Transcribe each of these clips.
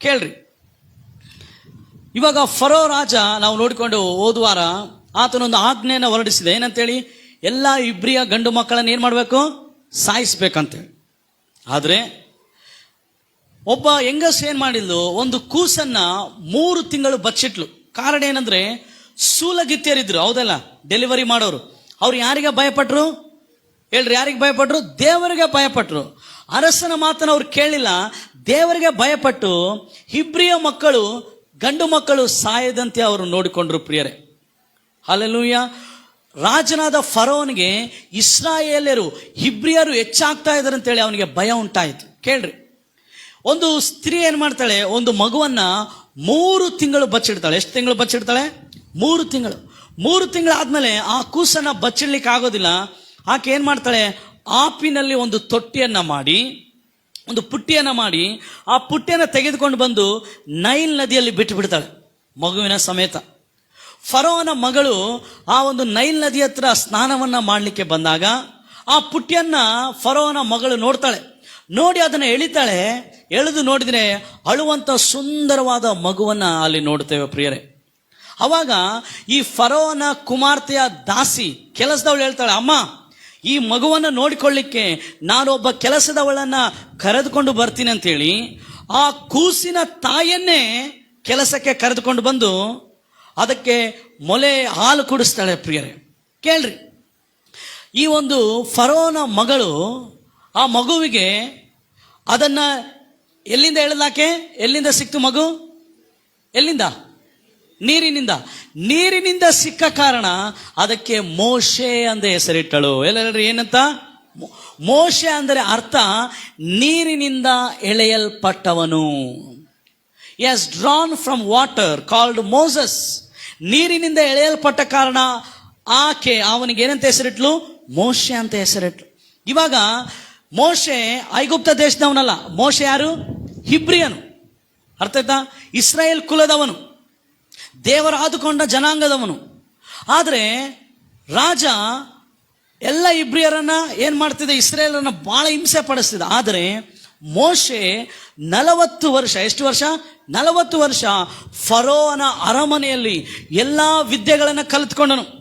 ಕೇಳ್ರಿ. ಇವಾಗ ಫರೋ ರಾಜ ನಾವು ನೋಡಿಕೊಂಡು ಹೋದ್ವಾರ ಆತನೊಂದು ಆಜ್ಞೆಯನ್ನು ಹೊರಡಿಸಿದೆ. ಏನಂತೇಳಿ? ಎಲ್ಲ ಇಬ್ರಿಯ ಗಂಡು ಮಕ್ಕಳನ್ನ ಏನು ಮಾಡಬೇಕು? ಸಾಯಿಸ್ಬೇಕಂತೇಳಿ. ಆದರೆ ಒಬ್ಬ ಹೆಂಗಸ್ ಏನು ಮಾಡಿದ್ಲು? ಒಂದು ಕೂಸನ್ನ ಮೂರು ತಿಂಗಳು ಬಚ್ಚಿಟ್ಲು. ಕಾರಣ ಏನಂದ್ರೆ ಸೂಲಗಿತ್ತಿಯರಿದ್ರು. ಹೌದಲ್ಲ? ಡೆಲಿವರಿ ಮಾಡೋರು. ಅವ್ರು ಯಾರಿಗೆ ಭಯಪಟ್ರು? ಹೇಳ್ರಿ ಯಾರಿಗೆ ಭಯಪಟ್ರು? ದೇವರಿಗೆ ಭಯಪಟ್ರು. ಅರಸನ ಮಾತನ್ನು ಅವ್ರು ಕೇಳಿಲ್ಲ. ದೇವರಿಗೆ ಭಯಪಟ್ಟು ಹಿಬ್ರಿಯ ಮಕ್ಕಳು, ಗಂಡು ಮಕ್ಕಳು ಸಾಯದಂತೆ ಅವರು ನೋಡಿಕೊಂಡ್ರು ಪ್ರಿಯರೇ. ಅಲ್ಲೂಯ್ಯ ರಾಜನಾದ ಫರೋನ್ಗೆ ಇಸ್ರಾಯೇಲ್ಯರು, ಹಿಬ್ರಿಯರು ಹೆಚ್ಚಾಗ್ತಾ ಇದ್ದಾರೆ ಅಂತೇಳಿ ಅವನಿಗೆ ಭಯ ಉಂಟಾಯಿತು. ಕೇಳ್ರಿ. ಒಂದು ಸ್ತ್ರೀ ಏನು ಮಾಡ್ತಾಳೆ? ಒಂದು ಮಗುವನ್ನ ಮೂರು ತಿಂಗಳು ಬಚ್ಚಿಡ್ತಾಳೆ. ಎಷ್ಟು ತಿಂಗಳು ಬಚ್ಚಿಡ್ತಾಳೆ? ಮೂರು ತಿಂಗಳು. ಮೂರು ತಿಂಗಳಾದ್ಮೇಲೆ ಆ ಕೂಸನ್ನು ಬಚ್ಚಿಡ್ಲಿಕ್ಕೆ ಆಗೋದಿಲ್ಲ ಆಕೆ ಏನು ಮಾಡ್ತಾಳೆ? ಆಪಿನಲ್ಲಿ ಒಂದು ತೊಟ್ಟಿಯನ್ನು ಮಾಡಿ ಒಂದು ಪುಟ್ಟಿಯನ್ನು ಮಾಡಿ ಆ ಪುಟ್ಟಿಯನ್ನು ತೆಗೆದುಕೊಂಡು ಬಂದು ನೈಲ್ ನದಿಯಲ್ಲಿ ಬಿಟ್ಟು ಬಿಡ್ತಾಳೆ ಮಗುವಿನ ಸಮೇತ. ಫರೋನ ಮಗಳು ಆ ಒಂದು ನೈಲ್ ನದಿ ಹತ್ರ ಸ್ನಾನವನ್ನ ಮಾಡಲಿಕ್ಕೆ ಬಂದಾಗ ಆ ಪುಟ್ಟಿಯನ್ನು ಫರೋನ ಮಗಳು ನೋಡ್ತಾಳೆ. ನೋಡಿ ಅದನ್ನು ಎಳಿತಾಳೆ. ಎಳೆದು ನೋಡಿದ್ರೆ ಅಳುವಂತ ಸುಂದರವಾದ ಮಗುವನ್ನ ಅಲ್ಲಿ ನೋಡ್ತೇವೆ ಪ್ರಿಯರೇ. ಅವಾಗ ಈ ಫರೋನ ಕುಮಾರ್ತೆಯ ದಾಸಿ ಕೆಲಸದವಳು ಹೇಳ್ತಾಳೆ, ಅಮ್ಮ ಈ ಮಗುವನ್ನ ನೋಡಿಕೊಳ್ಳಿಕ್ಕೆ ನಾನೊಬ್ಬ ಕೆಲಸದವಳನ್ನ ಕರೆದುಕೊಂಡು ಬರ್ತೀನಿ ಅಂತೇಳಿ ಆ ಕೂಸಿನ ತಾಯನ್ನೇ ಕೆಲಸಕ್ಕೆ ಕರೆದುಕೊಂಡು ಬಂದು ಅದಕ್ಕೆ ಮೊಲೆ ಹಾಲು ಕುಡಿಸ್ತಾಳೆ ಪ್ರಿಯರೇ. ಕೇಳ್ರಿ. ಈ ಒಂದು ಫರೋನ ಮಗಳು ಆ ಮಗುವಿಗೆ ಅದನ್ನ ಎಲ್ಲಿಂದ ಹೇಳಲಾಕೆ ಎಲ್ಲಿಂದ ಸಿಕ್ತು ಮಗು? ಎಲ್ಲಿಂದ? ನೀರಿನಿಂದ. ನೀರಿನಿಂದ ಸಿಕ್ಕ ಕಾರಣ ಅದಕ್ಕೆ ಮೋಶೆ ಅಂತ ಹೆಸರಿಟ್ಟಳು. ಎಲ್ಲರೂ ಏನಂತ? ಮೋಶೆ ಅಂದರೆ ಅರ್ಥ ನೀರಿನಿಂದ ಎಳೆಯಲ್ಪಟ್ಟವನು. As drawn from water called Moses ನೀರಿನಿಂದ ಎಳೆಯಲ್ಪಟ್ಟ ಕಾರಣ ಆಕೆ, ಅವನಿಗೆ ಏನಂತ ಹೆಸರಿಟ್ಲು? ಮೋಶೆ ಅಂತ ಹೆಸರಿಟ್ಲು. ಇವಾಗ ಮೋಶೆ ಐಗುಪ್ತ ದೇಶದವನಲ್ಲ. ಮೋಶೆ ಯಾರು? ಹಿಬ್ರಿಯನು. ಅರ್ಥ ಆಯ್ತಾ? ಇಸ್ರಾಯೇಲ್ ಕುಲದವನು. ದೇವರ ಆದುಕೊಂಡ ಜನಾಂಗದವನು. ಆದರೆ ರಾಜ ಎಲ್ಲ ಇಬ್ರಿಯರನ್ನ ಏನು ಮಾಡ್ತಿದ್ದ ಇಸ್ರೇಲರನ್ನ ಬಹಳ ಹಿಂಸೆ ಪಡಿಸ್ತಿದ್ದ ಆದರೆ ಮೋಶೆ ನಲವತ್ತು ವರ್ಷ, ಎಷ್ಟು ವರ್ಷ? ನಲವತ್ತು ವರ್ಷ ಫರೋನ ಅರಮನೆಯಲ್ಲಿ ಎಲ್ಲ ವಿದ್ಯೆಗಳನ್ನು ಕಲಿತ್ಕೊಂಡನು.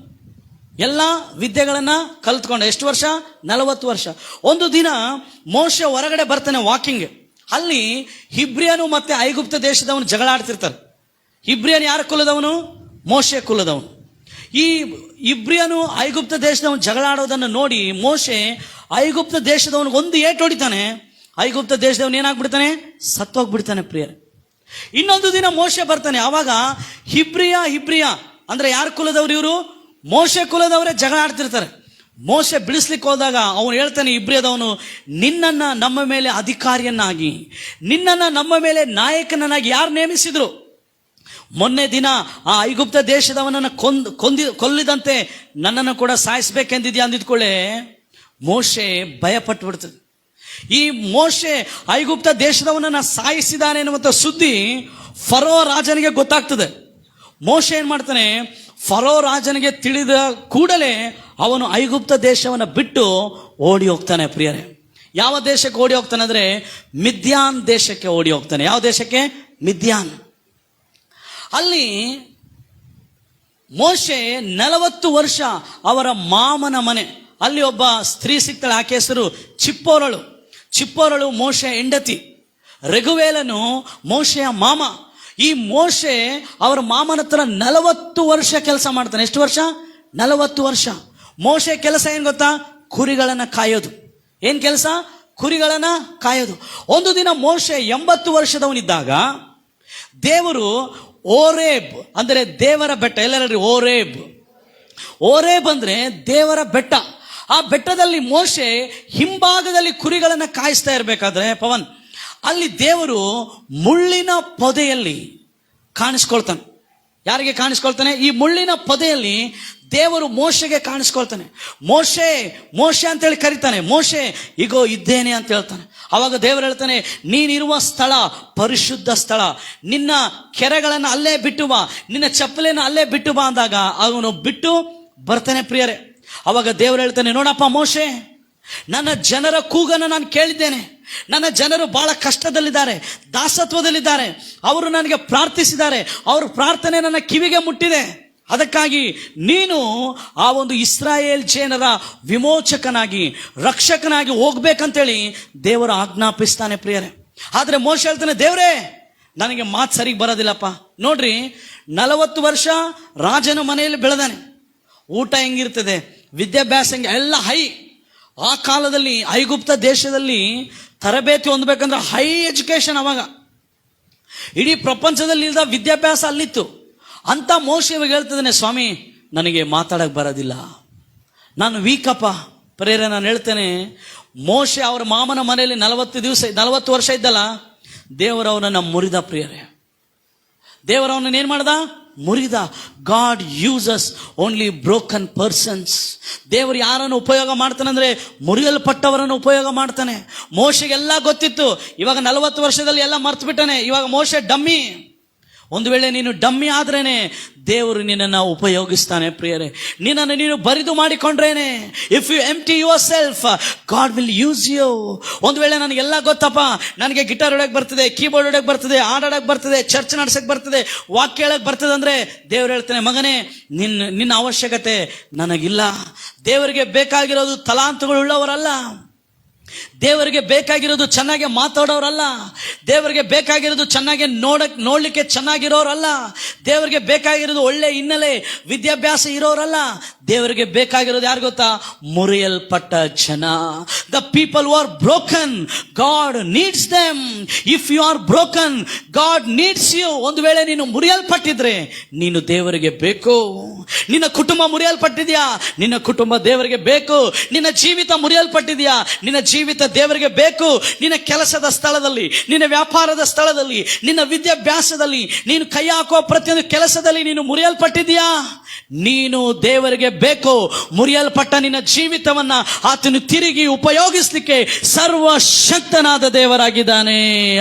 ಎಲ್ಲ ವಿದ್ಯೆಗಳನ್ನ ಕಲಿತ್ಕೊಂಡ. ಎಷ್ಟು ವರ್ಷ? ನಲವತ್ತು ವರ್ಷ. ಒಂದು ದಿನ ಮೋಶೆ ಹೊರಗಡೆ ಬರ್ತಾನೆ ವಾಕಿಂಗ್. ಅಲ್ಲಿ ಹಿಬ್ರಿಯನು ಮತ್ತೆ ಐಗುಪ್ತ ದೇಶದವನು ಜಗಳ ಆಡ್ತಿರ್ತಾರೆ ಇಬ್ರಿಯನ್ ಯಾರ ಕುಲದವನು? ಮೋಶೆ ಕುಲದವನು. ಈ ಇಬ್ರಿಯನು ಐಗುಪ್ತ ದೇಶದವನು ಜಗಳಾಡೋದನ್ನು ನೋಡಿ ಮೋಶೆ ಐಗುಪ್ತ ದೇಶದವನಿಗೆ ಒಂದು ಏಟು ಹೊಡಿತಾನೆ. ಐಗುಪ್ತ ದೇಶದವನು ಏನಾಗ್ಬಿಡ್ತಾನೆ? ಸತ್ತೋಗ್ಬಿಡ್ತಾನೆ ಪ್ರಿಯರ್. ಇನ್ನೊಂದು ದಿನ ಮೋಶೆ ಬರ್ತಾನೆ. ಆವಾಗ ಹಿಬ್ರಿಯ ಹಿಬ್ರಿಯ ಅಂದ್ರೆ ಯಾರ ಕುಲದವ್ರು ಇವರು? ಮೋಶೆ ಕುಲದವರೇ ಜಗಳ ಆಡ್ತಿರ್ತಾರೆ ಮೋಶೆ ಬಿಡಿಸ್ಲಿಕ್ಕೆ ಹೋದಾಗ ಅವನು ಹೇಳ್ತಾನೆ, ಇಬ್ರಿಯದವನು, ನಿನ್ನನ್ನ ನಮ್ಮ ಮೇಲೆ ಅಧಿಕಾರಿಯನ್ನಾಗಿ, ನಿನ್ನನ್ನ ನಮ್ಮ ಮೇಲೆ ನಾಯಕನನ್ನಾಗಿ ಯಾರು ನೇಮಿಸಿದ್ರು? ಮೊನ್ನೆ ದಿನ ಆ ಐಗುಪ್ತ ದೇಶದವನನ್ನು ಕೊಂದ್, ಕೊಂದಿ, ಕೊಲ್ಲಿದಂತೆ ನನ್ನನ್ನು ಕೂಡ ಸಾಯಿಸ್ಬೇಕೆಂದಿದ್ಯಾ ಅಂದಿದ್ಕೊಳ್ಳೆ? ಮೋಶೆ ಭಯಪಟ್ಟು ಬಿಡ್ತದೆ ಈ ಮೋಶೆ ಐಗುಪ್ತ ದೇಶದವನನ್ನ ಸಾಯಿಸಿದ್ದಾನೆ ಎನ್ನುವಂಥ ಸುದ್ದಿ ಫರೋ ರಾಜನಿಗೆ ಗೊತ್ತಾಗ್ತದೆ. ಮೋಶೆ ಏನು ಮಾಡ್ತಾನೆ? ಫರೋ ರಾಜನಿಗೆ ತಿಳಿದ ಕೂಡಲೇ ಅವನು ಐಗುಪ್ತ ದೇಶವನ್ನು ಬಿಟ್ಟು ಓಡಿ ಹೋಗ್ತಾನೆ ಪ್ರಿಯರೇ. ಯಾವ ದೇಶಕ್ಕೆ ಓಡಿ ಹೋಗ್ತಾನೆ ಅಂದ್ರೆ ಮಿದ್ಯಾನ್ ದೇಶಕ್ಕೆ ಓಡಿ ಹೋಗ್ತಾನೆ ಯಾವ ದೇಶಕ್ಕೆ? ಮಿದ್ಯಾನ್. ಅಲ್ಲಿ ಮೋಶೆ ನಲವತ್ತು ವರ್ಷ ಅವರ ಮಾಮನ ಮನೆ. ಅಲ್ಲಿ ಒಬ್ಬ ಸ್ತ್ರೀ ಸಿಗ್ತಾಳೆ ಆಕೆ ಹೆಸರು ಚಿಪ್ಪೋರಳು. ಚಿಪ್ಪೋರಳು ಮೋಶೆ ಹೆಂಡತಿ. ರಘುವೇಲನು ಮೋಶೆಯ ಮಾಮ. ಈ ಮೋಶೆ ಅವರ ಮಾಮನ ಹತ್ರ ನಲವತ್ತು ವರ್ಷ ಕೆಲಸ ಮಾಡ್ತಾನೆ. ಎಷ್ಟು ವರ್ಷ? ನಲವತ್ತು ವರ್ಷ. ಮೋಶೆ ಕೆಲಸ ಏನು ಗೊತ್ತಾ? ಕುರಿಗಳನ್ನು ಕಾಯೋದು. ಏನು ಕೆಲಸ? ಕುರಿಗಳನ್ನು ಕಾಯೋದು. ಒಂದು ದಿನ ಮೋಶೆ ಎಂಬತ್ತು ವರ್ಷದವನಿದ್ದಾಗ ದೇವರು ಓರೇಬ್ ಅಂದರೆ ದೇವರ ಬೆಟ್ಟ. ಎಲ್ಲರೂ ಓರೇಬ್. ಓರೇಬ್ ಅಂದರೆ ದೇವರ ಬೆಟ್ಟ. ಆ ಬೆಟ್ಟದಲ್ಲಿ ಮೋಶೆ ಹಿಂಭಾಗದಲ್ಲಿ ಕುರಿಗಳನ್ನು ಕಾಯಿಸ್ತಾ ಇರಬೇಕಾದ್ರೆ, ಪವನ್, ಅಲ್ಲಿ ದೇವರು ಮುಳ್ಳಿನ ಪೊದೆಯಲ್ಲಿ ಕಾಣಿಸ್ಕೊಳ್ತಾನೆ. ಯಾರಿಗೆ ಕಾಣಿಸ್ಕೊಳ್ತಾನೆ? ಈ ಮುಳ್ಳಿನ ಪೊದೆಯಲ್ಲಿ ದೇವರು ಮೋಶೆಗೆ ಕಾಣಿಸ್ಕೊಳ್ತಾನೆ. ಮೋಶೆ ಮೋಶೆ ಅಂತೇಳಿ ಕರಿತಾನೆ. ಮೋಶೆ ಈಗೋ ಇದ್ದೇನೆ ಅಂತ ಹೇಳ್ತಾನೆ. ಅವಾಗ ದೇವರು ಹೇಳ್ತಾನೆ, ನೀನಿರುವ ಸ್ಥಳ ಪರಿಶುದ್ಧ ಸ್ಥಳ. ನಿನ್ನ ಕೆರೆಗಳನ್ನು ಅಲ್ಲೇ ಬಿಟ್ಟು ಬಾ. ನಿನ್ನ ಚಪ್ಪಲೆಯನ್ನು ಅಲ್ಲೇ ಬಿಟ್ಟು ಬಾ ಅಂದಾಗ ಅವನು ಬಿಟ್ಟು ಬರ್ತಾನೆ ಪ್ರಿಯರೇ. ಅವಾಗ ದೇವರು ಹೇಳ್ತಾನೆ, ನೋಡಪ್ಪ ಮೋಶೆ, ನನ್ನ ಜನರ ಕೂಗನ್ನು ನಾನು ಕೇಳಿದ್ದೇನೆ. ನನ್ನ ಜನರು ಬಹಳ ಕಷ್ಟದಲ್ಲಿದ್ದಾರೆ, ದಾಸತ್ವದಲ್ಲಿದ್ದಾರೆ. ಅವರು ನನಗೆ ಪ್ರಾರ್ಥಿಸಿದ್ದಾರೆ, ಅವ್ರ ಪ್ರಾರ್ಥನೆ ನನ್ನ ಕಿವಿಗೆ ಮುಟ್ಟಿದೆ. ಅದಕ್ಕಾಗಿ ನೀನು ಆ ಒಂದು ಇಸ್ರಾಯೇಲ್ ಜನರ ವಿಮೋಚಕನಾಗಿ, ರಕ್ಷಕನಾಗಿ ಹೋಗ್ಬೇಕಂತೇಳಿ ದೇವರು ಆಜ್ಞಾಪಿಸ್ತಾನೆ ಪ್ರಿಯರೇ. ಆದರೆ ಮೋಶ ಹೇಳ್ತಾನೆ, ದೇವರೇ, ನನಗೆ ಮಾತು ಸರಿಗೆ ಬರೋದಿಲ್ಲಪ್ಪ. ನೋಡ್ರಿ, ನಲವತ್ತು ವರ್ಷ ರಾಜನ ಮನೆಯಲ್ಲಿ ಬೆಳೆದಾನೆ. ಊಟ ಹೆಂಗಿರ್ತದೆ, ವಿದ್ಯಾಭ್ಯಾಸ ಹೆಂಗೆ, ಎಲ್ಲ ಹೈ. ಆ ಕಾಲದಲ್ಲಿ, ಐಗುಪ್ತ ದೇಶದಲ್ಲಿ ತರಬೇತಿ ಹೊಂದಬೇಕಂದ್ರೆ ಹೈ ಎಜುಕೇಶನ್ ಅವಾಗ. ಇಡೀ ಪ್ರಪಂಚದಲ್ಲಿ ಇಲ್ಲದ ವಿದ್ಯಾಭ್ಯಾಸ ಅಲ್ಲಿತ್ತು. ಅಂತ ಮೋಶ ಇವಾಗ ಹೇಳ್ತಿದ್ದಾನೆ, ಸ್ವಾಮಿ, ನನಗೆ ಮಾತಾಡಕ್ಕೆ ಬರೋದಿಲ್ಲ. ನಾನು ವೀಕಪ್ಪ ಪ್ರೇರೆ, ನಾನು ಹೇಳ್ತೇನೆ, ಮೋಶೆ ಅವರ ಮಾಮನ ಮನೆಯಲ್ಲಿ ನಲವತ್ತು ದಿವಸ, ನಲವತ್ತು ವರ್ಷ ಇದ್ದಲ್ಲ ದೇವರವನನ್ನ ಮುರಿದ ಪ್ರಿಯರೇ. ದೇವರವನನ್ನ ಏನು ಮಾಡ್ದ? ಮುರಿದ. God uses only broken persons. ದೇವರು ಯಾರನ್ನು ಉಪಯೋಗ ಮಾಡ್ತಾನಂದ್ರೆ ಮುರಿಯಲ್ಪಟ್ಟವರನ್ನು ಉಪಯೋಗ ಮಾಡ್ತಾನೆ. ಮೋಶೆಗೆಲ್ಲ ಗೊತ್ತಿತ್ತು. ಇವಾಗ ನಲವತ್ತು ವರ್ಷದಲ್ಲಿ ಎಲ್ಲ ಮರ್ತು ಬಿಟ್ಟಾನೆ ಇವಾಗ ಮೋಶೆ ಡಮ್ಮಿ. ಒಂದು ವೇಳೆ ನೀನು ಡಮ್ಮಿ ಆದ್ರೇನೆ, ದೇವರು ನಿನ್ನನ್ನು ಉಪಯೋಗಿಸ್ತಾನೆ ಪ್ರಿಯರೇ. ನಿನ್ನನ್ನು ನೀನು ಬರಿದು ಮಾಡಿಕೊಂಡ್ರೇನೆ. If you empty yourself God will use you ಒಂದು ವೇಳೆ ನನಗೆಲ್ಲ ಗೊತ್ತಪ್ಪ, ನನಗೆ ಗಿಟಾರ್ ಹೊಡಕ್ಕೆ ಬರ್ತದೆ, ಕೀಬೋರ್ಡ್ ಹೊಡಕ್ಕೆ ಬರ್ತದೆ ಹಾಡಾಡಕ್ಕೆ ಬರ್ತದೆ, ಚರ್ಚ್ ನಡ್ಸಕ್ಕೆ ಬರ್ತದೆ, ವಾಕ್ ಹೇಳಕ್ಕೆ ಬರ್ತದೆ ಅಂದರೆ, ದೇವ್ರು ಹೇಳ್ತಾನೆ, ಮಗನೇ ನಿನ್ನ ನಿನ್ನ ಅವಶ್ಯಕತೆ ನನಗಿಲ್ಲ. ದೇವರಿಗೆ ಬೇಕಾಗಿರೋದು ತಲಾಂತಗಳುಳ್ಳವರಲ್ಲ. ದೇವರಿಗೆ ಬೇಕಾಗಿರೋದು ಚೆನ್ನಾಗಿ ಮಾತಾಡೋರಲ್ಲ. ದೇವರಿಗೆ ಬೇಕಾಗಿರೋದು ಚೆನ್ನಾಗಿ ನೋಡಕ್ ನೋಡ್ಲಿಕ್ಕೆ ಚೆನ್ನಾಗಿರೋರಲ್ಲ. ದೇವರಿಗೆ ಬೇಕಾಗಿರೋದು ಒಳ್ಳೆ ಹಿನ್ನೆಲೆ, ವಿದ್ಯಾಭ್ಯಾಸ ಇರೋರಲ್ಲ. ದೇವರಿಗೆ ಬೇಕಾಗಿರೋದು ಯಾರು ಗೊತ್ತಾ? ಮುರಿಯಲ್ಪಟ್ಟ ಜನ. The people are broken God needs them if you are broken God needs you ಒಂದು ವೇಳೆ ನೀನು ಮುರಿಯಲ್ಪಟ್ಟಿದ್ರೆ, ನೀನು ದೇವರಿಗೆ ಬೇಕು. ನಿನ್ನ ಕುಟುಂಬ ಮುರಿಯಲ್ಪಟ್ಟಿದ್ಯಾ? ನಿನ್ನ ಕುಟುಂಬ ದೇವರಿಗೆ ಬೇಕು. ನಿನ್ನ ಜೀವಿತ ಮುರಿಯಲ್ಪಟ್ಟಿದ್ಯಾ? ನಿನ್ನ ಜೀವಿತ ದೇವರಿಗೆ ಬೇಕು. ನಿನ್ನ ಕೆಲಸದ ಸ್ಥಳದಲ್ಲಿ, ನಿನ್ನ ವ್ಯಾಪಾರದ ಸ್ಥಳದಲ್ಲಿ, ನಿನ್ನ ವಿದ್ಯಾಭ್ಯಾಸದಲ್ಲಿ, ನೀನು ಕೈ ಹಾಕುವ ಪ್ರತಿಯೊಂದು ಕೆಲಸದಲ್ಲಿ ನೀನು ಮುರಿಯಲ್ಪಟ್ಟಿದ್ಯಾ? ನೀನು ದೇವರಿಗೆ ಬೇಕು. ಮುರಿಯಲ್ಪಟ್ಟ ನಿನ್ನ ಜೀವಿತವನ್ನ ಆತನು ತಿರುಗಿ ಉಪಯೋಗಿಸ್ಲಿಕ್ಕೆ ಸರ್ವಶಕ್ತನಾದ ದೇವರಾಗಿದ್ದಾನೆ.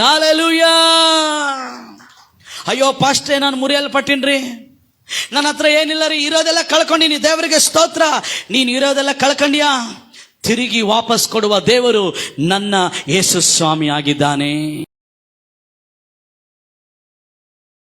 ಅಯ್ಯೋ, ಪಾಸ್ಟ್ರೆ, ನಾನು ಮುರಿಯಲ್ಪಟ್ಟಿನ್ರಿ. ನನ್ನ ಹತ್ರ ಏನಿಲ್ಲ ರೀ, ಇರೋದೆಲ್ಲ ಕಳ್ಕೊಂಡಿನಿ ದೇವರಿಗೆ ಸ್ತೋತ್ರ. ನೀನು ಇರೋದೆಲ್ಲ ಕಳ್ಕೊಂಡ್ಯಾ? ತಿರುಗಿ ವಾಪಸ್ ಕೊಡುವ ದೇವರು ನನ್ನ ಯೇಸು ಸ್ವಾಮಿ ಆಗಿದ್ದಾನೆ